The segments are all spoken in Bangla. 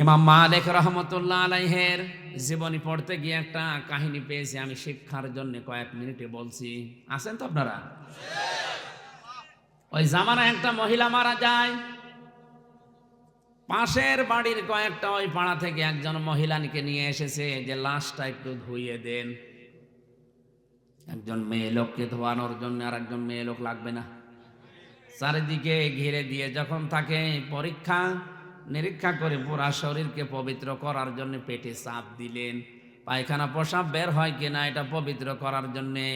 ইমাম মালিক রহমতুল্লাহ আলাইহের জীবনী পড়তে গিয়ে একটা কাহিনী পেয়েছি, আমি শিক্ষার জন্য কয়েক মিনিটে বলছি। আছেন তো আপনারা? ওই জামানায় একটা মহিলা মারা যায়। পাশের বাড়ির কয়েকটা ওই পাড়া থেকে একজন মহিলাকে নিয়ে এসেছে, যে লাশটা একটু ধুইয়ে দেন। একজন মেয়ে লোককে ধোয়ানোর জন্য আর একজন মেয়ে লোক লাগবে না। চারিদিকে ঘিরে দিয়ে যখন তাকে পরীক্ষা নিরীক্ষা করে পুরা শরীরকে পবিত্র করার জন্য পেটে চাপ দিলেন। পায়খানা পোশাক বের হয় কিনা এটা পবিত্র করার জন্যে।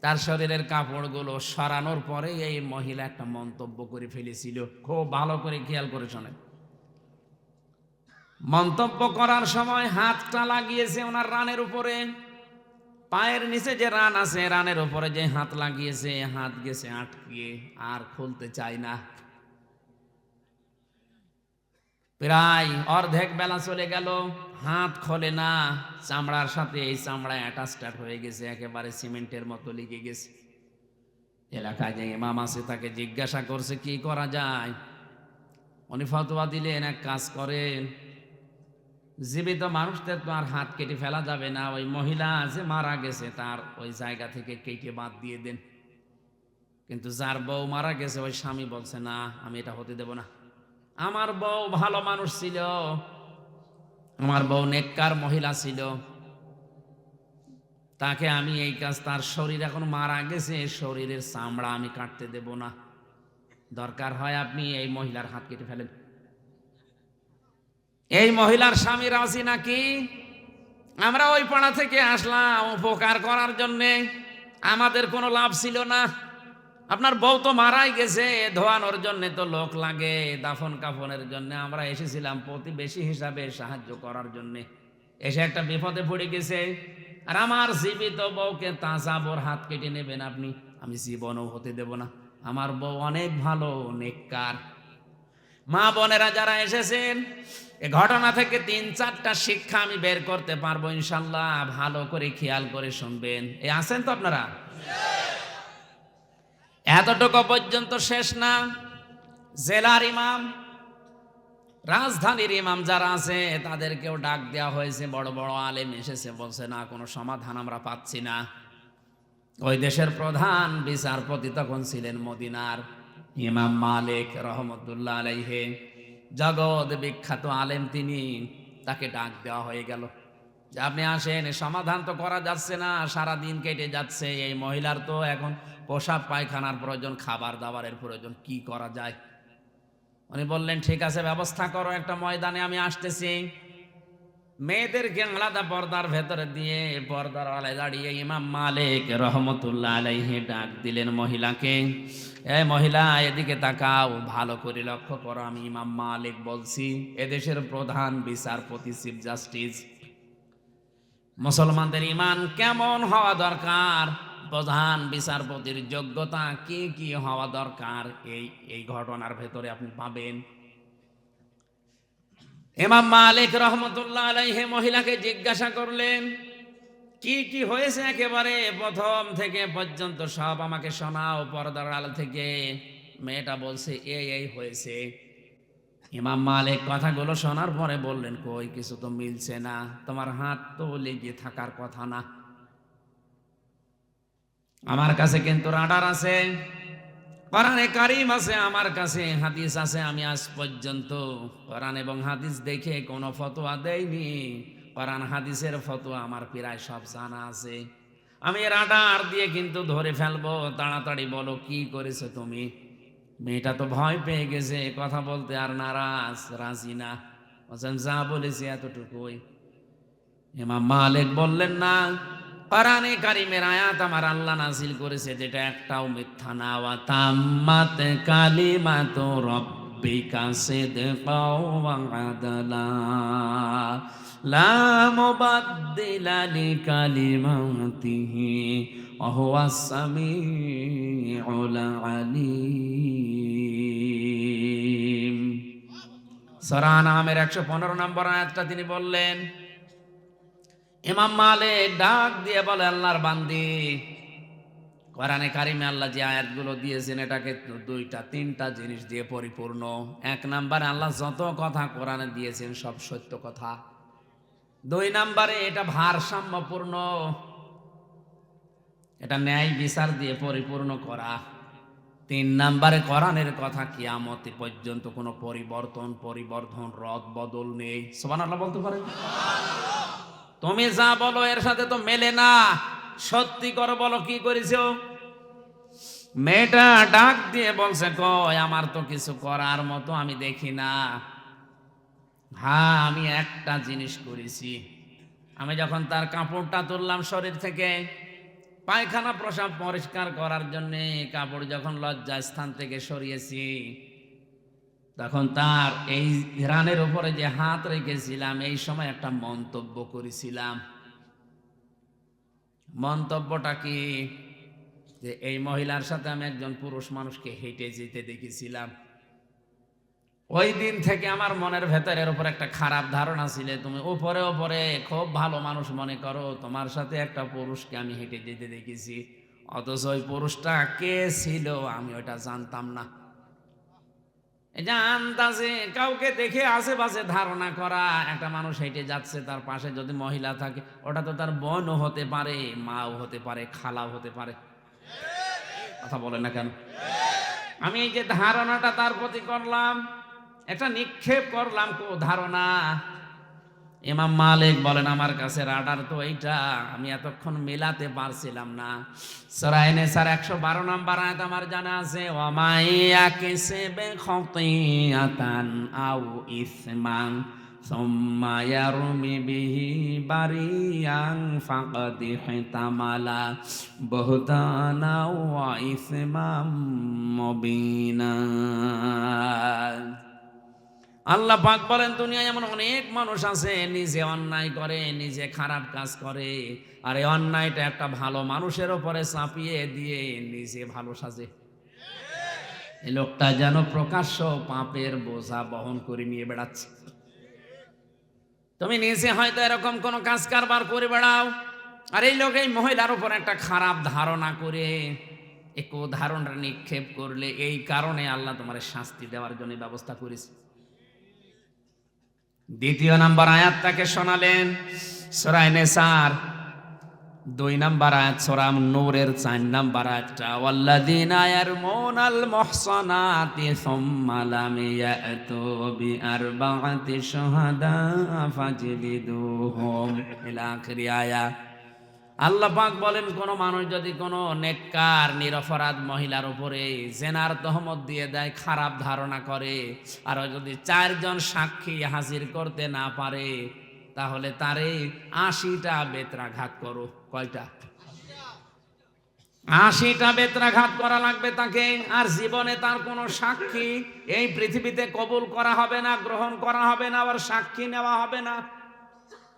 তার শরীরের কাপড়গুলো সরানোর পরে এই মহিলা একটা মন্তব্য করে ফেলেছিল। খুব ভালো করে খেয়াল করে শোনেন। মন্তব্য করার সময় হাতটা লাগিয়েছে ওনার রানের উপরে। পায়ের নিচে যে রান আছে, রানের উপরে যে হাত লাগিয়েছে, হাত গেছে আটকে, আর খুলতে চায় না। প্রায় অর্ধেক বেলা চলে গেল, হাত খোলে না, চামড়ার সাথে এই চামড়া অ্যাটাচটাট হয়ে গেছে, একেবারে সিমেন্টের মতো লেগে গেছে। এলাকায় যে ইমাম আছে তাকে জিজ্ঞাসা করছে, কি করা যায়? উনি ফতোয়া দিলেন, এক কাজ করেন, জীবিত মানুষদের তো আর হাত কেটে ফেলা যাবে না, ওই মহিলা যে মারা গেছে তার ওই জায়গা থেকে কেটে বাদ দিয়ে দেন। কিন্তু যার বউ মারা গেছে, ওই স্বামী বলছে, না, আমি এটা হতে দেব না। আমার বউ ভালো মানুষ ছিল। আমার বউ নেককার মহিলা ছিল। তাকে আমি এই কাজ, তার শরীর এখন মারা গেছে শরীরের চামড়া আমি কাটতে দেব না। দরকার হয় আপনি এই মহিলার হাত কেটে ফেলেন। এই মহিলার স্বামী রাজি নাকি? আমরা ওই পাড়া থেকে আসলাম উপকার করার জন্যে। আমাদের কোনো লাভ ছিল না। আপনার বউ তো মারাই গেছে, ধোয়ানোর জন্য তো লোক লাগে, দাফন কাফনের জন্য। আমরা এসেছিলাম প্রতিবেশী হিসাবে সাহায্য করার জন্য। এসে একটা বিপদে পড়ে গেছে। আর আমার জীবিত বউকে তাজা হাত কেটে নেবেন আপনি, আমি জীবনও হতে দেব না। আমার বউ অনেক ভালো, নেককার। মা বোনেরা যারা এসেছেন, এ ঘটনা থেকে তিন চারটা শিক্ষা আমি বের করতে পারব ইনশাল্লাহ। ভালো করে খেয়াল করে শুনবেন। এ আছেন তো আপনারা? এতটুকু পর্যন্ত শেষ না। জেলার ইমাম, রাজধানীর ইমাম যারা আছে, তাদেরকেও ডাক দেওয়া হয়েছে। বড় বড় আলেম এসেছে, বলছে, না, কোনো সমাধান আমরা পাচ্ছি না। ওই দেশের প্রধান বিচারপতি তখন ছিলেন মদিনার ইমাম মালিক রহমতুল্লাহ আলাইহে। জগৎ বিখ্যাত আলেম তিনি, তাকে ডাক দেওয়া হয়ে গেল। যে আপনি আসেন, সমাধান তো করা যাচ্ছে না সারা দিন কেটে যাচ্ছে। এই মহিলার তো এখন পোশাক পায়খানার প্রয়োজন, খাবার দাবারের প্রয়োজন, কি করা যায়? উনি বললেন, ঠিক আছে, ব্যবস্থা করো একটা ময়দানে, আমি আসতেছি। মেয়েদেরকে আলাদা পর্দার ভেতরে দিয়ে পর্দার আলায় দাঁড়িয়ে ইমাম মালিক রহমতুল্লাহ আলাইহি ডাক দিলেন মহিলাকে, এ মহিলা, এদিকে তাকাও, ভালো করে লক্ষ্য করো, আমি ইমাম মালিক বলছি, এদেশের প্রধান বিচারপতি, চিফ জাস্টিস। মুসলমানদের ইমান কেমন হওয়া দরকার? প্রধান বিচারপতির যোগ্যতা কি কি হওয়া দরকার? এই এই ঘটনার ভেতরে আপনি পাবেন। ইমাম মালিক রহমতুল্লাহ আলাইহে মহিলাকে জিজ্ঞাসা করলেন, কি কি হয়েছে একেবারে প্রথম থেকে পর্যন্ত? সব আমাকে শোনাও পর্দার আল থেকে। মেয়েটা বলছে, এই এই হয়েছে। ইমাম মালিক কথাগুলো শোনার পরে বললেন, কই, কিছু তো মিলছে না। তোমার হাত তো লেগে থাকার কথা না। আমার কাছে কিন্তু রাডার আছে কোরআনে কারিম আছে, আমার কাছে হাদিস আছে, আমি আজ পর্যন্ত কোরআন এবং হাদিস দেখে কোনো ফতোয়া দেয়নি কোরআন হাদিসের ফতোয়া আমার প্রায় সব জানা আছে। আমি রাডার দিয়ে কিন্তু ধরে ফেলব, তাড়াতাড়ি বলো, কি করেছ তুমি? মেয়েটা তো ভয় পেয়ে গেছে, কথা বলতে আর নারাজ, রাজি না। বলছেন, যা বলেছি এতটুকুই। ইমাম মালিক বললেন না কোরআনে কারিমের আয়াত আমার আল্লাহ নাজিল করেছে, যেটা একটাও মিথ্যা না। ওয়া তাম্মাত কালিমাত রাব্বিকা সিদকাও ওয়া আদলা। লা মুবাদদিলা লিকালিমাতিহি, ওয়া হুয়াস সামিউল আলিম। সূরা নামের 115 নম্বর আয়াতটা তিনি বললেন ইমাম মালিক ডাক দিয়ে বলে, আল্লাহর বান্দি, কোরআনে কারিমে আল্লাহ যে আয়াতগুলো দিয়েছেন, এটাকে দুইটা, তিনটা জিনিস দিয়ে পরিপূর্ণ। এক নাম্বারে আল্লাহ যত কথা কোরআনে দিয়েছেন, সব সত্য কথা। দুই নাম্বারে এটা ভারসাম্যপূর্ণ। এটা ন্যায় বিচার দিয়ে পরিপূর্ণ করা। তিন নাম্বারে কোরআনের কথা কিয়ামতে পর্যন্ত কোনো পরিবর্তন, পরিবর্ধন, রদ, বদল নেই। সবান আল্লাহ বলতে পারেন? তুমি যা বলো, এর সাথে তো মেলে না। সত্যি করো বলো, কি করেছ? মেয়েটা ডাক দিয়ে বলছে কয় আমার তো কিছু করার মতো আমি দেখি না। হ্যাঁ আমি একটা জিনিস করেছি। আমি যখন তার কাপড়টা তুললাম শরীর থেকে, পায়খানা প্রসাব পরিষ্কার করার জন্যে কাপড় যখন লজ্জা স্থান থেকে সরিয়েছি তখন তার এই রানের উপরে যে হাত রেখেছিলাম, এই সময় একটা মন্তব্য করেছিলাম। মন্তব্যটা কি? যে এই মহিলার সাথে আমি একজন পুরুষ মানুষকে হেঁটে যেতে দেখেছিলাম। ওই দিন থেকে আমার মনের ভেতরের উপর একটা খারাপ ধারণা ছিল, তুমি উপরে ওপরে খুব ভালো মানুষ মনে করো, তোমার সাথে একটা পুরুষকে আমি হেঁটে যেতে দেখেছি। অথচ ওই পুরুষটা কে ছিল আমি ওটা জানতাম না। আন্দাজে কাউকে দেখে আশেপাশে ধারণা করা, একটা মানুষ হেঁটে যাচ্ছে, তার পাশে যদি মহিলা থাকে, ওটা তো তার বোনও হতে পারে, মাও হতে পারে, খালাও হতে পারে। কথা বলে না কেন? আমি এই যে ধারণাটা তার প্রতি করলাম, একটা নিক্ষেপ করলাম কো ধারণা ইমাম মালিক বলেন আমার কাছে রাডার তো এইটা আমি এতক্ষণ মেলাতে পারছিলাম না সরাইনে স্যার একশো বারো নাম্বার আয়াত আমার জানা আছে ওমাইয়া কেসে বে খতিয়াতান আউ ইসমান ثم يرمي به بريا فقد احتمل بهتانا وإثما مبينا আল্লাহ পাক বলেন, দুনিয়ায় এমন অনেক মানুষ আছে, নিজে অন্যায় করে, নিজে খারাপ কাজ করে। আর এই অন্যায়টা একটা ভালো মানুষের ওপরে চাপিয়ে দিয়ে নিজে ভালো সাজে। এই লোকটা যেন প্রকাশ্য পাপের বোঝা বহন করে নিয়ে বেড়াচ্ছে। তুমি নিজে হয়তো এরকম কোন কাজ কারবার করে বেড়াও, আর এই লোক এই মহিলার উপর একটা খারাপ ধারণা করে, এক ধারণা নিক্ষেপ করলে এই কারণে আল্লাহ তোমার শাস্তি দেওয়ার জন্য ব্যবস্থা করেছে। দ্বিতীয় নাম্বার আয়াতটাকে শোনালেন। সরাই নেসার দুই নাম্বার আয়াত সরাম নূরের চার নাম্বার আয়াতটা, ওয়াল্লাযীনা ইয়ারমুনাল মুহসানাতি সুম্মা লাম ইয়াতু বিআরবাআতি শুহাদা ফাজলিদুহুম। ইলা আখিরি আয়াত। আল্লাহ পাক বলেন, কোন মানুষ যদি কোনো নেককার, নিরপরাধ মহিলার উপরে জেনার তহমত দিয়ে দেয়, খারাপ ধারণা করে, আর যদি চারজন সাক্ষী হাজির করতে না পারে, তাহলে তারে আশিটা বেত্রাঘাত করো। কয়টা? আশিটা বেত্রাঘাত করা লাগবে তাকে, আর জীবনে তার কোনো সাক্ষী এই পৃথিবীতে কবুল করা হবে না, গ্রহণ করা হবে না আবার সাক্ষী নেওয়া হবে না।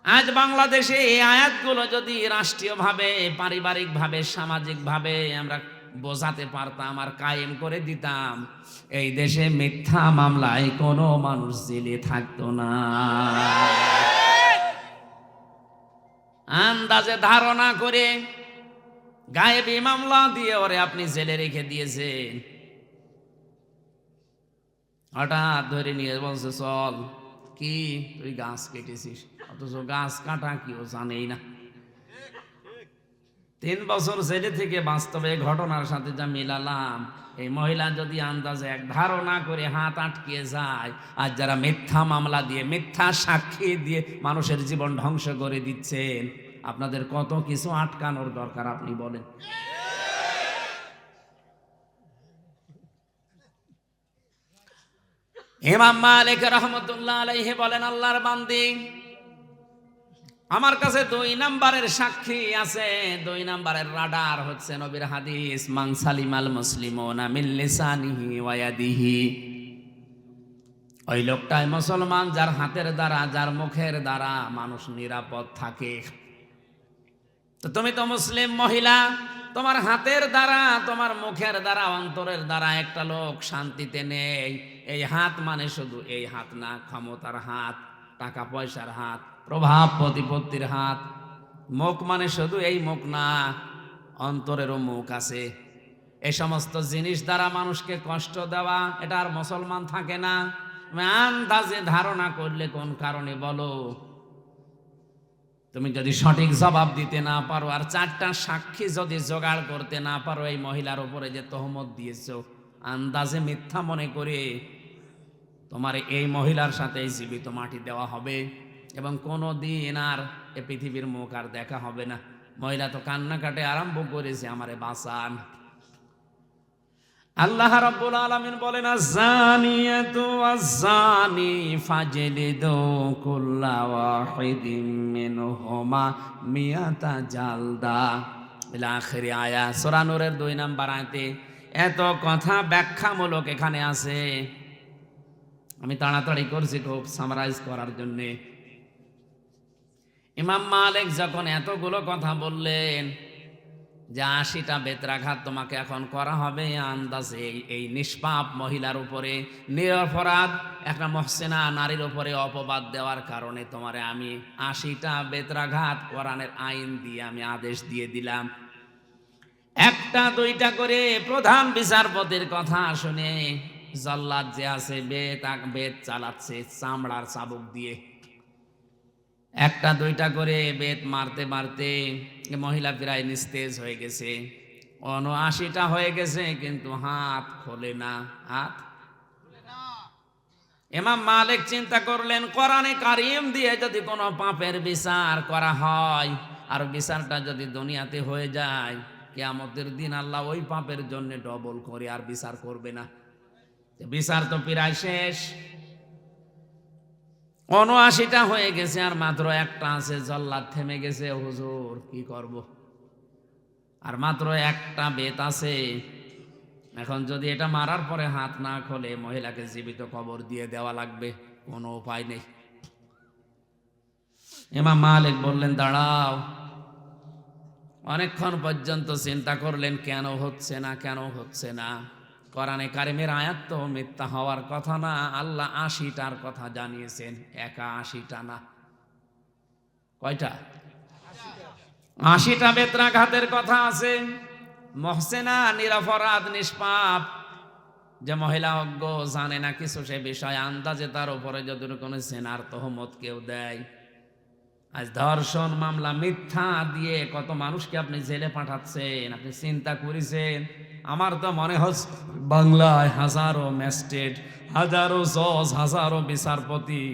আজ বাংলাদেশে এই আয়াতগুলো যদি রাষ্ট্রীয়ভাবে, পারিবারিকভাবে, সামাজিকভাবে আমরা বোঝাতে পারতাম আর কায়েম করে দিতাম, এই দেশে মিথ্যা মামলায় কোনো মানুষ জেলে থাকতো না। আন্দাজে ধারণা করে গায়েবী মামলা দিয়ে ওরে আপনি জেলে রেখে দিয়েছেন। হঠাৎ ধরে নিয়ে বলছে, চল, কি তুই গাছ কেটেছিস? অথচ গাছ কাটা কেউ জানেই না। তিন বছর জেলে থেকে বাস্তবে ঘটনার সাথে যা মিলালাম, এই মহিলা যদি আন্দাজে এক ধারণা করে হাত আটকে যায়, আর যারা মিথ্যা মামলা দিয়ে, মিথ্যা সাক্ষী দিয়ে মানুষের জীবন ধ্বংস করে দিচ্ছেন, আপনাদের কত কিছু আটকানোর দরকার আপনি বলেন। ইমাম মালিক রহমতুল্লাহ আলাইহি বলেন, আল্লাহর বান্দি আমার কাছে দুই নাম্বারের সাক্ষী আছে। দুই নাম্বারের রাডার হচ্ছে নবীর হাদিস, মান সালিমাল মুসলিমুনা মিন লিসানিহি ওয়া ইয়াদিহি। ওই লোকটাই মুসলমান, যার হাতের দ্বারা, যার মুখের দ্বারা মানুষ নিরাপদ থাকে। তো তুমি তো মুসলিম মহিলা, তোমার হাতের দ্বারা, তোমার মুখের দ্বারা, অন্তরের দ্বারা একটা লোক শান্তিতে নেই। এই হাত মানে শুধু এই হাত না, ক্ষমতার হাত, টাকা পয়সার হাত। প্রভাব প্রতিপত্তির হাত। মুখ মানে শুধু এই মুখ না, অন্তরেরও মুখ আছে। এই সমস্ত জিনিস দ্বারা মানুষকে কষ্ট দেওয়া, এটা আর মুসলমান থাকে না। আন্দাজে ধারণা করলে কোন কারণে বলো? তুমি যদি সঠিক জবাব দিতে না পারো, আর চারটা সাক্ষী যদি জোগাড় করতে না পারো, এই মহিলার উপরে যে তহমত দিয়েছ, আন্দাজে মিথ্যা মনে করে তোমার এই মহিলার সাথে জীবিত মাটি দেওয়া হবে। এবং কোনো দিন আর এ পৃথিবীর মুখ আর দেখা হবে না। মহিলা তো কান্নাকাটে আরম্ভ করেছে, আমারে বাঁচান। আল্লাহ রাব্বুল আলামিন বলেন আযানিয়াতু ওয়াজ্জানি ফাজলিদু কুল্লা ওয়াহিদিম মিনহুমা মিয়াতা জালদা। ইলা আখিরি আয়া, সূরা নূরের দুই নাম্বার আয়াতে এত কথা ব্যাখ্যামূলক এখানে আছে। আমি তাড়াতাড়ি করছি খুব সামারাইজ করার জন্যে। ইমাম মালিক যখন এতগুলো কথা বললেন যে আশিটা বেত্রাঘাত তোমাকে এখন করা হবে, আন্দাজে এই- নিষ্পাপ মহিলার উপরে, নিরপরাধ একটা মহসেনা নারীর উপরে অপবাদ দেওয়ার কারণে তোমারে আমি আশিটা বেত্রাঘাত কোরআনের আইন দিয়ে আমি আদেশ দিয়ে দিলাম। একটা, দুইটা করে প্রধান বিচারপতির কথা শুনে জল্লাদ যে আছে বেত বেত চালাচ্ছে, চামড়ার চাবুক দিয়ে। একটা, দুইটা করে বেত মারতে মারতে মহিলা প্রায় নিস্তেজ হয়ে গেছে। অনআশিটা হয়ে গেছে, কিন্তু হাত খোলে না, হাত এমাম মালিক চিন্তা করলেন, কোরআনে কারিম দিয়ে যদি কোনো পাপের বিচার করা হয়, আর বিচারটা যদি দুনিয়াতে হয়ে যায়, কেয়ামতের দিন আল্লাহ ওই পাপের জন্য ডবল করে আর বিচার করবে না। বিচার তো প্রায় শেষ। উনআশিটা হয়ে গেছে আর মাত্র একটা আছে, জল্লাদ থেমে গেছে। হুজুর, কি করব? আর মাত্র একটা বেত আছে। এখন যদি এটা মারার পরে হাত না খোলে, মহিলাকে জীবিত কবর দিয়ে দেওয়া লাগবে, কোনো উপায় নেই। এমা মালিক বললেন, দাঁড়াও, অনেকক্ষণ পর্যন্ত চিন্তা করলেন, কেন হচ্ছে না, কেন হচ্ছে না? কোরআনে কারিমের আয়াত তো মিথ্যা হওয়ার কথা না, আল্লাহ আশিটার কথা জানিয়েছেন, একা আশিটা না। কয়টা? আশিটা বেত্রাঘাতের কথা আছে। মহসেনা, নিরাপরাধ, নিষ্পাপ। যে মহিলা অজ্ঞ, জানে না কিছু সে বিষয়ে আন্দাজে, তার উপরে যদি কোনো সেনার তহমত কেউ দেয়। আজ ধর্ষণ মামলা, মিথ্যা দিয়ে কত মানুষকে আপনি জেলে পাঠাচ্ছেন, আপনি চিন্তা করেছেন? আমার তো মনে হচ্ছে বাংলায় হাজারো ম্যাজিস্ট্রেট, হাজারো জজ, হাজারো বিচারপতি।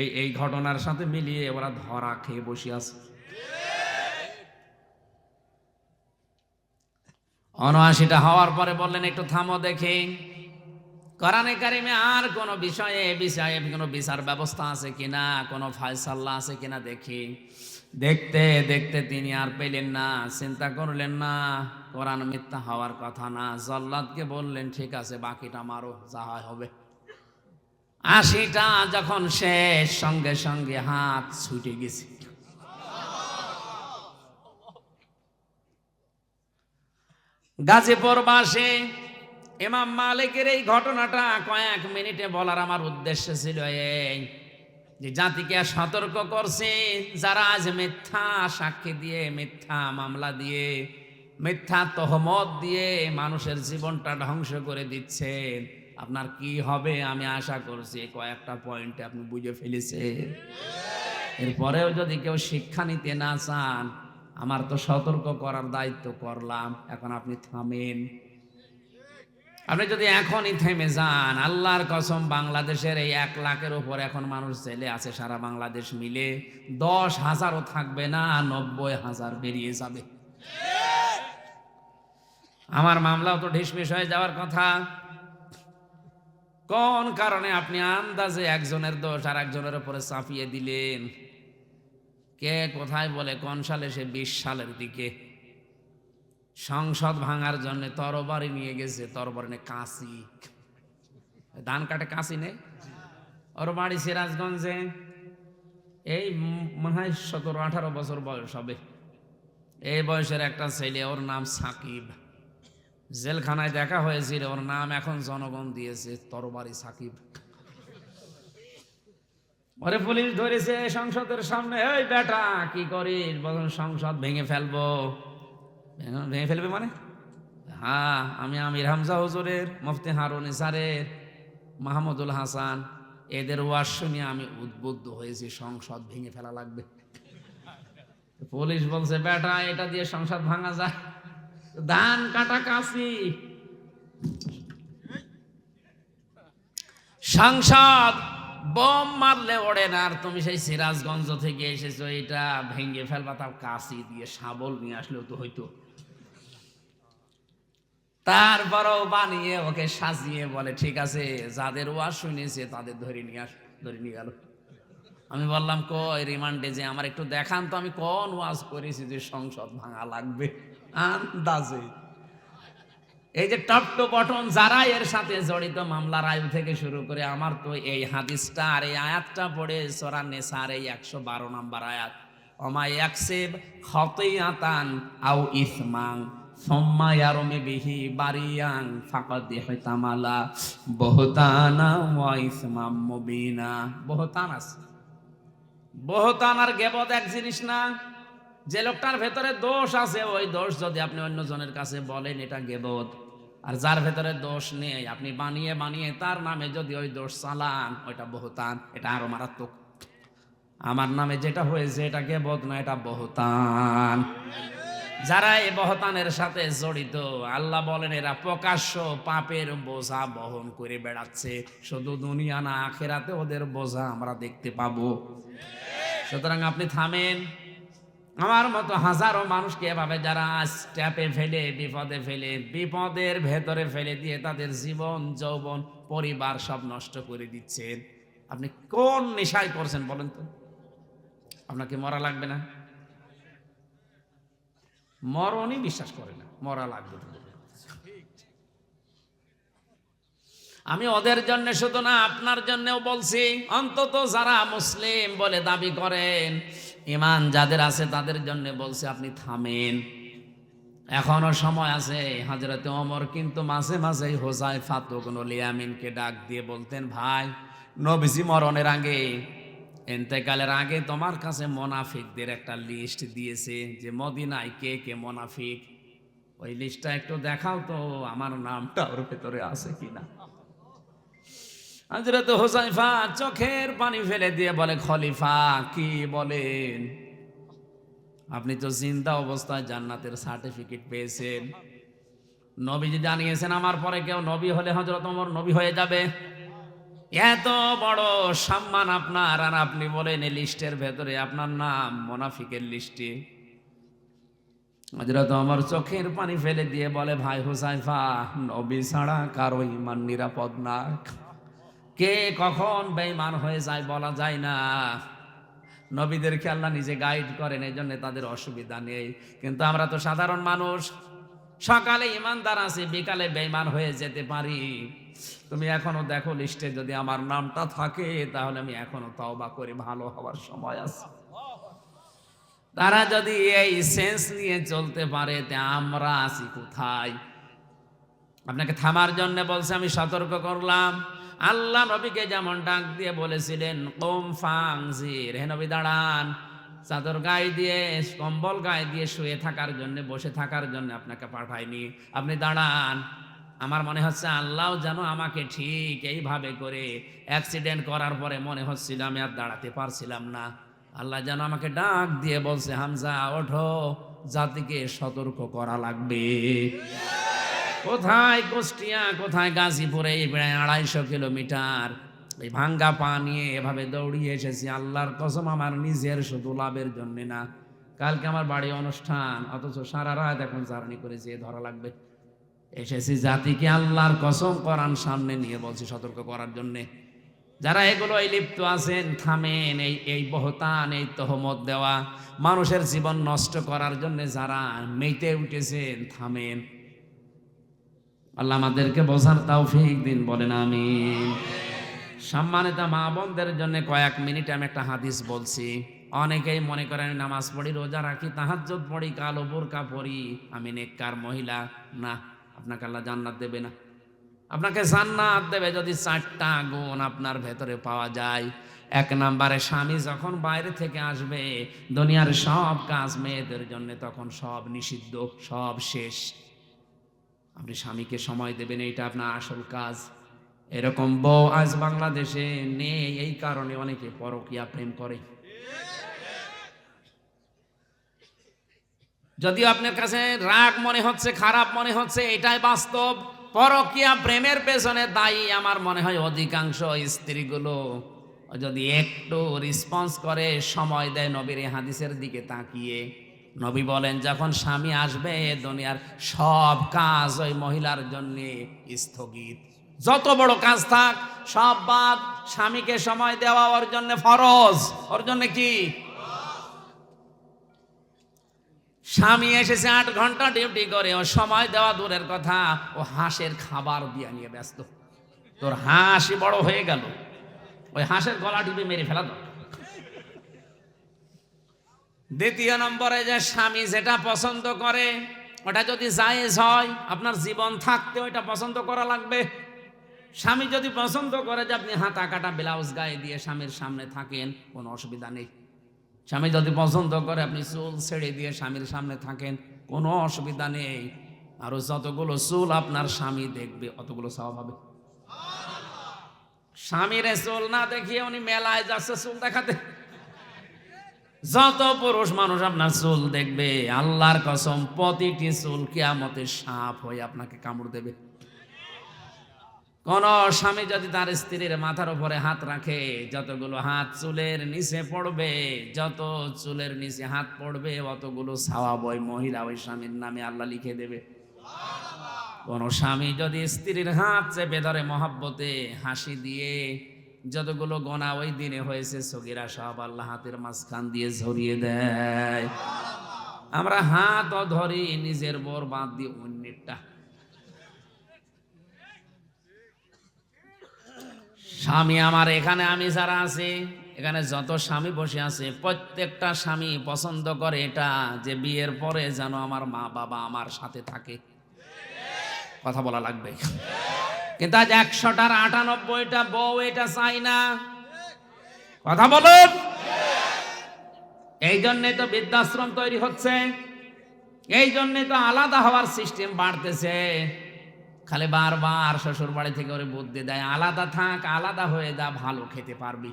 এই এই ঘটনার সাথে মিলিয়ে ওরা ধরা খেয়ে বসে আছে। অনআশিটা হওয়ার পরে বললেন, একটু থামো দেখে। কোরআনে কারিমে আর কোনো বিষয়ে বিষয়ে কোনো বিচার ব্যবস্থা আছে কিনা, কোনো ফায়সাল্লা আছে কিনা দেখি। দেখতে দেখতে তিনি আর পেলেন না, চিন্তা করলেন না, কোরআন মিথ্যা হওয়ার কথা না। জল্লাদকে বললেন, ঠিক আছে, বাকিটা মারো, যা হবে। আশিটা যখন শেষ, সঙ্গে সঙ্গে হাত ছুটে গেছে। গাজীপুর বাসে ইমাম মালিকের এই ঘটনাটা কয়েক মিনিটে বলার আমার উদ্দেশ্য ছিল এই যে জাতিকে সতর্ক করছে, যারা আজ মিথ্যা সাক্ষী দিয়ে, মিথ্যা মামলা দিয়ে, মিথ্যা তহমত দিয়ে মানুষের জীবনটা ধ্বংস করে দিচ্ছেন আপনার কি হবে আমি আশা করছি, কয়েকটা পয়েন্টে আপনি বুঝে ফেলেছেন। এরপরেও যদি কেউ শিক্ষা নিতে না চান, আমার তো সতর্ক করার দায়িত্ব করলাম, এখন আপনি থামেন। আপনি যদি এখনই থেমে যান, আল্লাহর কসম বাংলাদেশের এই এক লাখের উপর এখন মানুষ ছেলে আছে, সারা বাংলাদেশ মিলে দশ হাজারও থাকবে না, নব্বই হাজার বেরিয়ে যাবে। আমার মামলাও তো ঢিসমিস হয়ে যাওয়ার কথা। কোন কারণে আপনি আন্দাজে একজনের দোষ আর একজনের উপরে চাপিয়ে দিলেন? কে কোথায় বলে, কোন সালে সে বিশ সালের দিকে? সংসদ ভাঙার জন্য তরবারি নিয়ে গেছে, তরবারি কাশি ধান কাটে কাশি নেই ওর বাড়ি সিরাজগঞ্জে। এই মনে হয় সতেরো, আঠারো বছর বয়স হবে। এই বয়সের একটা ছেলে, ওর নাম সাকিব। জেলখানায় দেখা হয়েছিল, ওর নাম এখন জনগণ দিয়েছে, তরবারি সাকিব। ওরে পুলিশ ধরেছে সংসদের সামনে, এই বেটা, কি করিস? বলুন, সংসদ ভেঙে ফেলব। ভেঙে- ফেলবে মানে? হ্যাঁ আমি আমির হামজা হুজুরের, মুফতি হারুন ইসারের মাহমুদুল হাসান, এদের ওয়াজ শুনে আমি উদ্বুদ্ধ হয়েছি, সংসদ ভেঙে ফেলা লাগবে। পুলিশ বলছে, বেটা, এটা দিয়ে সংসদ ভাঙা যায়। ধান কাটা কাশি। সংসদ বোম মারলে ওড়ে না, আর তুমি সেই সিরাজগঞ্জ থেকে এসেছ, এটা ভেঙে ফেলবা, তাও কাশি দিয়ে, শাবল নিয়ে আসলেও তো হইতো। তারপরও বানিয়ে ওকে সাজিয়ে বলে, ঠিক আছে, যাদের ওয়া শুনেছে তাদের ধরে নিয়ে আস, ধরে নিয়ে গেল। আমি বললাম, কই রিমান্ডে যে আমার একটু দেখান তো আমি কোন ওয়াজ করেছি যে সংসদ ভাঙা লাগবে। আন্দাজে। এই যে টপ টু বটন যারা এর সাথে জড়িত, মামলার আয়ু থেকে শুরু করে আমার তো এই হাদিসটা আর এই আয়াতটা পড়ে সরা নেসার এই একশো বারো নম্বর আয়াত। অমায় একসেব আতান আও ইসমাং। বিহি আছে। আর গেবত এক জিনিস না, যে লোকটার ভেতরে দোষ আছে, ওই দোষ যদি আপনি অন্য জনের কাছে বলেন, এটা গেবত। আর যার ভেতরে দোষ নেই, আপনি বানিয়ে বানিয়ে তার নামে যদি ওই দোষ চালান, ওইটা বহুতান, এটা আরও মারাত্মক। আমার নামে যেটা হয়েছে, এটা গেবত না, এটা বহুতান। যারা এই বহতানের সাথে জড়িত, আল্লাহ বলেন, এরা প্রকাশ্য পাপের বোঝা বহন করে বেড়াচ্ছে। শুধু দুনিয়া না, আখেরাতে ওদের বোঝা আমরা দেখতে পাবো। সুতরাং আপনি থামেন। আমার মতো হাজারো মানুষকে এভাবে যারা স্ট্যাপে ফেলে, বিপদে ফেলে, বিপদের ভেতরে ফেলে দিয়ে তাদের জীবন, যৌবন, পরিবার সব নষ্ট করে দিচ্ছেন। আপনি কোন নেশায় করছেন বলেন তো? আপনাকে মরা লাগবে না? মরণই বিশ্বাস করে না, মরা লাগবে আমি ওদের জন্য শুধু না, আপনার জন্যও বলছি, অন্তত যারা মুসলিম বলে দাবি করেন, ইমান যাদের আছে তাদের জন্য বলছি, আপনি থামেন। এখনও সময় আছে হাজরতে ওমর কিন্তু মাঝে মাঝে হোসাই ফাতুকুল ইয়ামিনকে ডাক দিয়ে বলতেন, ভাই, নবীজি মরণের আগে এন্তেকালের আগে তোমার কাছে মোনাফিকদের একটা লিস্ট দিয়েছে যে মদিনায় কে কে মোনাফিক। ওই লিস্টটা একটু দেখাও তো আমার নামটা ওর ভেতরে আছে কিনা। হজরত হোসাইফা চোখের পানি ফেলে দিয়ে বলে, খলিফা, কি বলেন? আপনি তো চিন্তা অবস্থায় জান্নাতের সার্টিফিকেট পেয়েছেন। নবীজি জানিয়েছেন, আমার পরে কেউ নবী হলে হজরত ওমর নবী হয়ে যাবে। এত বড় সম্মান আপনার, আর আপনি বলেন এই লিস্টের ভেতরে আপনার নাম, মোনাফিকের লিস্টে। হজরত আমার চোখের পানি ফেলে দিয়ে বলে, ভাই হুসাইফা, নবী ছাড়া কারও ইমান নিরাপদ না। কে কখন বেঈমান হয়ে যায় বলা যায় না। নবীদেরকে আল্লাহ নিজে গাইড করেন এই জন্য তাদের অসুবিধা নেই। কিন্তু আমরা তো সাধারণ মানুষ, সকালে ইমানদার আছি, বিকালে বেঈমান হয়ে যেতে পারি। তুমি এখনও দেখো লিস্টে যদি আমার নামটা থাকে, তাহলে আমি এখনও তওবা করে, ভালো হওয়ার সময় আছে। তারা যদি এই সেন্স নিয়ে চলতে পারে আমরা আছি কোথায়? আপনাকে থামার জন্য বলছে, আমি সতর্ক করলাম। আল্লাহ নবীকে যেমন ডাক দিয়ে বলেছিলেন, কোম ফাংজির হে নবী দাঁড়ান। চাদর গায়ে দিয়ে, কম্বল গায়ে দিয়ে শুয়ে থাকার জন্য, বসে থাকার জন্য আপনাকে পাঠায়নি আপনি দাঁড়ান। আমার মনে হচ্ছে আল্লাহ যেন আমাকে ঠিক এইভাবে করে অ্যাক্সিডেন্ট করার পরে মনে হচ্ছিল আমি আর দাঁড়াতে পারছিলাম না। আল্লাহ যেন আমাকে ডাক দিয়ে বলছে, হামজা, ওঠো, জাতিকে সতর্ক করা লাগবে। কোথায় কুষ্টিয়া, কোথায় গাজীপুরে, এই প্রায় আড়াইশো কিলোমিটার। এই ভাঙ্গা পা নিয়ে এভাবে দৌড়িয়ে এসেছি, আল্লাহর কসম আমার নিজের শুধু লাভের জন্যে না। কালকে আমার বাড়ি অনুষ্ঠান, অথচ সারা রাত এখন জার্নি করেছি ধরা লাগবে। এসেছি জাতিকে আল্লাহর কসম করান সামনে নিয়ে বলছি সতর্ক করার জন্যে। যারা এগুলো এই লিপ্ত আছেন, থামেন এই এই বহতান, এই তহমত দেওয়া। মানুষের জীবন নষ্ট করার জন্য যারা মেতে উঠেছেন, থামেন। আল্লাহ আমাদেরকে বোঝার তৌফিক দিন, বলেন আমি সম্মানিত মা বোনদের জন্য কয়েক মিনিট আমি একটা হাদিস বলছি। অনেকেই মনে করেন নামাজ পড়ি, রোজা রাখি, তাহাজ্জুদ পড়ি, কালো বোরকা পড়ি আমি নেককার মহিলা। না আপনাকে আল্লাহ জান্নাত দেবে না। আপনাকে জান্নাত দেবে যদি চারটা গুণ আপনার ভেতরে পাওয়া যায়। এক নাম্বারে স্বামী যখন বাইরে থেকে আসবে, দুনিয়ার সব কাজ মেয়েদের জন্য তখন সব নিষিদ্ধ, সব শেষ। আপনি স্বামীকে সময় দেবেন, এইটা আপনার আসল কাজ। এরকম বউ আজ বাংলাদেশে নেই, এই কারণে অনেকে পরকিয়া প্রেম করে। যদিও আপনার কাছে রাগ মনে হচ্ছে, খারাপ মনে হচ্ছে, এটাই বাস্তব। পরকিয়া প্রেমের পেছনে দায়ী আমার মনে হয় অধিকাংশ স্ত্রীগুলো। যদি একটু রেসপন্স করে, সময় দেয় নবীর হাদিসের দিকে তাকিয়ে। নবী বলেন, যখন স্বামী আসবে দুনিয়ার সব কাজ ওই মহিলার জন্য স্থগিত। যত বড় কাজ থাক, সব বাদ। স্বামীকে সময় দেওয়া ওর জন্য ফরজ। ওর জন্য কি? স্বামী এসেছে আট ঘণ্টা ডিউটি করে, ও সময় দেওয়া দূরের কথা। ও হাঁসের খাবার দিয়ে নিয়ে ব্যস্ত। তোর হাঁসই বড় হয়ে গেল। ওই হাঁসের গলা টিপে মেরে ফেলা দরকার। দ্বিতীয় নম্বরে যে স্বামী যেটা পছন্দ করে, ওটা যদি জায়েজ হয়, আপনার জীবন থাকতে ওইটা পছন্দ করা লাগবে। স্বামী যদি পছন্দ করে যে আপনি হাতা কাটা ব্লাউজ গায়ে দিয়ে স্বামীর সামনে থাকেন, কোনো অসুবিধা নেই। স্বামী যদি পছন্দ করে, আপনি চুল ছেড়ে দিয়ে স্বামীর সামনে থাকেন, কোনো অসুবিধা নেই। আর যতগুলো চুল আপনার স্বামী দেখবে, অতগুলো সব হবে। স্বামীর চুল না দেখিয়ে উনি মেলায় যাচ্ছে চুল দেখাতে। যত পুরুষ মানুষ আপনার চুল দেখবে, আল্লাহর কসম, প্রতিটি চুল কেয়ামতে সাপ হয়ে আপনাকে কামড় দেবে। কোন স্বামী যদি তার স্ত্রীর মাথার উপরে হাত রাখে, যতগুলো হাত চুলের নিচে পড়বে, যত চুলের নিচে হাত পড়বে, অতগুলো ছাওয়া বই মহিলা ওই স্বামীর নামে আল্লাহ লিখে দেবে। কোন স্বামী যদি স্ত্রীর হাত চেপে ধরে মহাব্বতে হাসি দিয়ে, যতগুলো গোনা ওই দিনে হয়েছে, সগিরা সব আল্লাহ হাতের মাঝখান দিয়ে ঝরিয়ে দেয়। আমরা হাতও ধরি, নিজের বর বাদ দিয়ে অন্যেরটা স্বামী আমার, এখানে আমি যারা আছি, এখানে যত স্বামী বসে আছে, প্রত্যেকটা স্বামী পছন্দ করে এটা যে বিয়ের পরে যেন আমার মা বাবা আমার সাথে থাকে। কথা বলা লাগবে। কিন্তু আজ একশোটার আটানব্বইটা বউ এটা চাই না। কথা বলুন। এই জন্যে তো বৃদ্ধাশ্রম তৈরি হচ্ছে। এই জন্যে তো আলাদা হওয়ার সিস্টেম বাড়তেছে। খালি বারবার শ্বশুর বাড়ি থেকে ওরে বুদ্ধি দেয়, আলাদা থাক, আলাদা হয়ে যা, ভালো খেতে পারবি।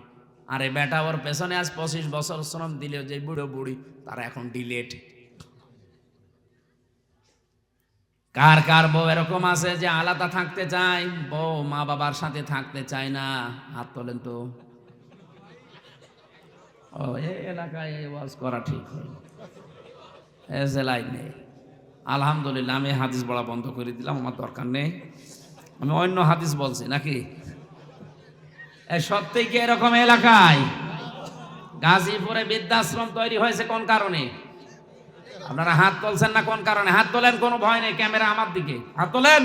আরে বেটা, ওর পেছনে আজ পঁচিশ বছর শ্রম দিলেও যে বুড়ো বুড়ি, তারা এখন ডিলেট। কার কার বউ এরকম আছে যে আলাদা থাকতে চায়, বউ মা বাবার সাথে থাকতে চায় না। হাত তোলেন তো। এলাকায় ওয়াজ করা ঠিক হয় এ জেলায় নেই। আলহামদুলিল্লাহ, আমি হাদিস বলা বন্ধ করে দিলাম, আমার দরকার নেই। আমি অন্য হাদিস বলছি, নাকি? সত্যি কি এরকম এলাকায় গাজীপুরে বৃদ্ধাশ্রম তৈরি হয়েছে কোন কারণে? আপনারা হাত তুলছেন না কোন কারণে? হাত তোলেন, কোনো ভয় নেই, ক্যামেরা আমার দিকে। হাত তোলেন?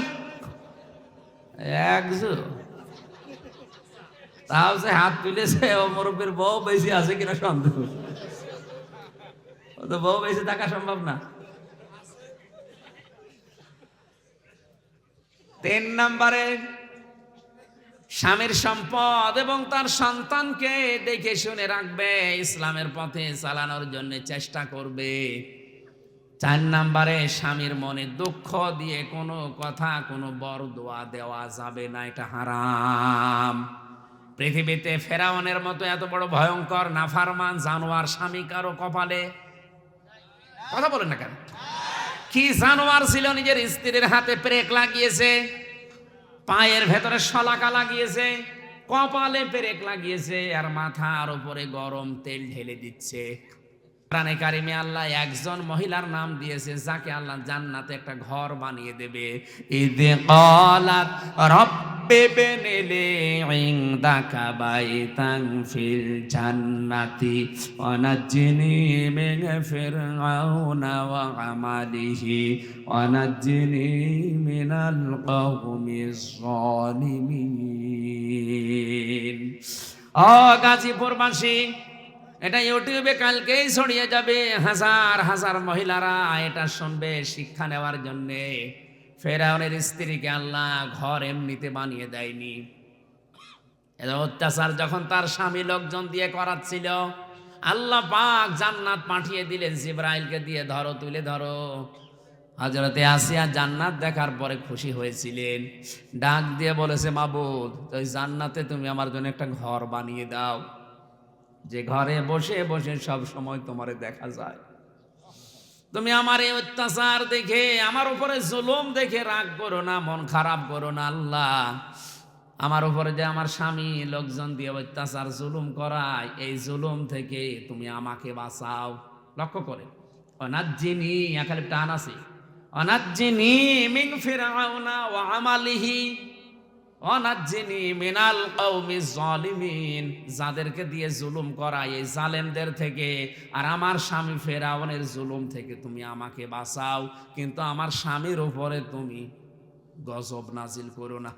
তাও সে হাত তুলেছে, ও মুরব্বীর বউ বেশি আছে কিনা সন্দেহ। ও তো বউ বেশি থাকা সম্ভব না। তিন নম্বরে, স্বামীর সম্পদ এবং তার সন্তানকে দেখে শুনে রাখবে, ইসলামের পথে চালানোর জন্য চেষ্টা করবে। চার নাম্বারে, স্বামীর মনে দুঃখ দিয়ে কোনো কথা, কোনো বর দোয়া দেওয়া যাবে না, এটা হারাম। পৃথিবীতে ফেরাউনের মতো এত বড় ভয়ঙ্কর, নাফারমান, জানোয়ার, স্বামী কারও কপালে কথা বলেন না কেন? কি জানোয়ার ছিল নিজের স্ত্রীর হাতে প্রেক লাগিয়েছে, পায়ের ভেতরে শলাকা লাগিয়েছে, কপালে পেরেক লাগিয়েছে, আর মাথার উপরে গরম তেল ঢেলে দিচ্ছে। প্রাণে কারিমে আল্লাহ একজন মহিলার নাম দিয়েছে, যাকে আল্লাহ জান্নাতে একটা ঘর বানিয়ে দেবে। ঈদে কলাত রব্বে বেনেলে ইনদাকা বাইতান ফিল জান্নাতি মিন ফিরআউনা ওয়া আমালিহি জালিমিন ও গাজীপুরবাসী এটা ইউটিউবে কালকেই ছড়িয়ে যাবে। হাজার হাজার মহিলারা এটা শুনবে শিক্ষা নেওয়ার জন্যে। ফেরাউনের স্ত্রীকে আল্লাহ ঘর এমনিতে বানিয়ে দেয়নি। অত্যাচার যখন তার স্বামী লোকজন দিয়ে করাচ্ছিল, আল্লাহ পাক জান্নাত পাঠিয়ে দিলেন, জিব্রাইলকে দিয়ে ধরো, তুলে ধরো। হজরতে আসিয়া জান্নাত দেখার পরে খুশি হয়েছিলেন। ডাক দিয়ে বলেছে, মাবুদ, ওই জান্নাতে তুমি আমার জন্য একটা ঘর বানিয়ে দাও। যে ঘরে বসে বসে সব সময় তোমারে দেখা যায়। তুমি আমার এই অত্যাচার দেখে, আমার উপরে জুলুম দেখে রাগ করো না, মন খারাপ করো না, আল্লাহ। আমার উপরে যে আমার স্বামী লোকজন দিয়ে অত্যাচার, জুলুম করায়, এই জুলুম থেকে তুমি আমাকে বাঁচাও। লক্ষ্য করে। অনাজ্জিনি, এখানে টান আছে। অনাজ্জিনি মিন ফিরাউনা ওয়া আমালিহি। অনাজ্জিনি মিনাল কওমি যাদেরকে দিয়ে জুলুম করায় এই জালেমদের থেকে। আর আমার স্বামী ফেরাউনের জুলুম থেকে তুমি আমাকে বাঁচাও, কিন্তু আমার স্বামীর উপরে তুমি গজব নাজিল করো না।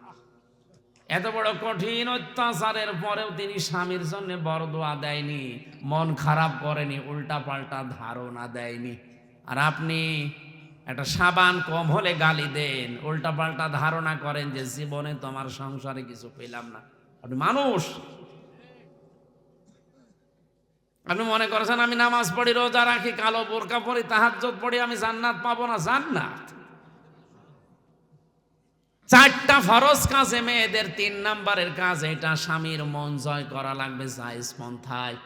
এত বড় কঠিন অত্যাচারের পরেও তিনি স্বামীর জন্য বড় দোয়া দেয়নি, মন খারাপ করেনি উল্টা পাল্টা ধারণা দেয়নি। আর আপনি একটা সাবান কম হলে গালি দেন উল্টা পাল্টা ধারণা করেন যে জীবনে তোমার সংসারে কিছু পেলাম না। আপনি মানুষ। আপনি মনে করেছেন আমি নামাজ পড়ি, রোজা রাখি, কালো বোরকা পড়ি তাহাজ্জত পড়ি, আমি জান্নাত পাবো না? জান্নাত। চারটা ফরজ কাজে, মেয়েদের তিন নাম্বারের কাজ, এটা স্বামীর মন জয় করা লাগবে, জায়েজ পন্থায়।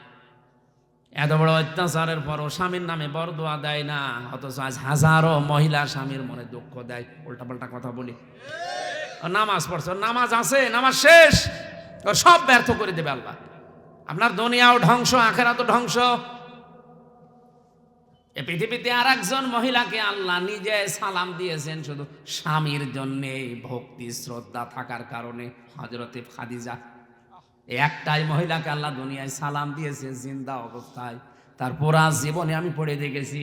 এত বড় অত্যাচারের পরও স্বামীর নামে বড় দোয়া না, অথচ আজ হাজারো মহিলা স্বামীর মনে দুঃখ দেয়। উল্টাপাল্টা কথা বলি। নামাজ পড়ছে নামাজ আছে, নামাজ শেষ। সব ব্যর্থ করে দেবে আল্লাহ। আপনার দুনিয়াও ধ্বংস, আখেরাতও ধ্বংস। এ পৃথিবীতে আর একজন মহিলাকে আল্লাহ নিজে সালাম দিয়েছেন শুধু স্বামীর জন্যে ভক্তি, শ্রদ্ধা থাকার কারণে। হজরতে খাদিজা একটাই মহিলাকে আল্লাহ দুনিয়ায় সালাম দিয়েছে, জিন্দা অবস্থায়। তার পুরা জীবনে আমি পড়ে দেখেছি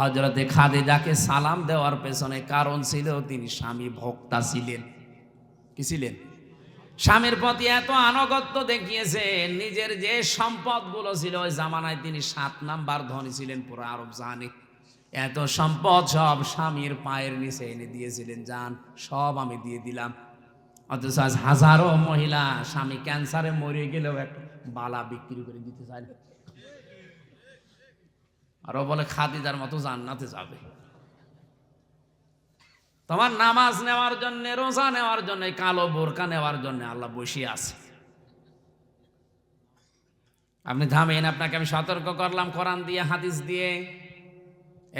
হজরতে খাদিজাকে সালাম দেওয়ার পেছনে কারণ ছিল তিনি স্বামী ভক্তা ছিলেন। কি ছিলেন? স্বামীর প্রতি এত আনুগত্য দেখিয়েছেন নিজের যে সম্পদগুলো ছিল, ওই জামানায় তিনি সাত নাম্বার ধনী ছিলেন, পুরো আরব জানে এত সম্পদ সব স্বামীর পায়ের নিচে এনে দিয়েছিলেন যান সব আমি দিয়ে দিলাম। অথচ আজ হাজারো মহিলা স্বামী ক্যান্সারে মরে গেলেও একটা বালা বিক্রি করে দিতে না। আরও বলে, খাদিজার মতো জান্নাতে যাবে। তোমার নামাজ নেওয়ার জন্য, রোজা নেওয়ার জন্য কালো বোরকা নেওয়ার জন্য আল্লাহ বসে আছে। আপনি থামেন, আপনাকে আমি সতর্ক করলাম কোরআন দিয়ে, হাদিস দিয়ে।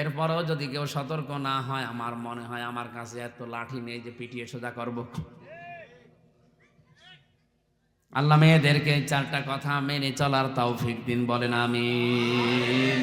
এরপরও যদি কেউ সতর্ক না হয়, আমার মনে হয় আমার কাছে এত লাঠি নেই যে পিটিয়ে সোজা করব। আল্লাহ মেয়েদেরকে চারটা কথা মেনে চলার তৌফিক দিন বলেন আমিন।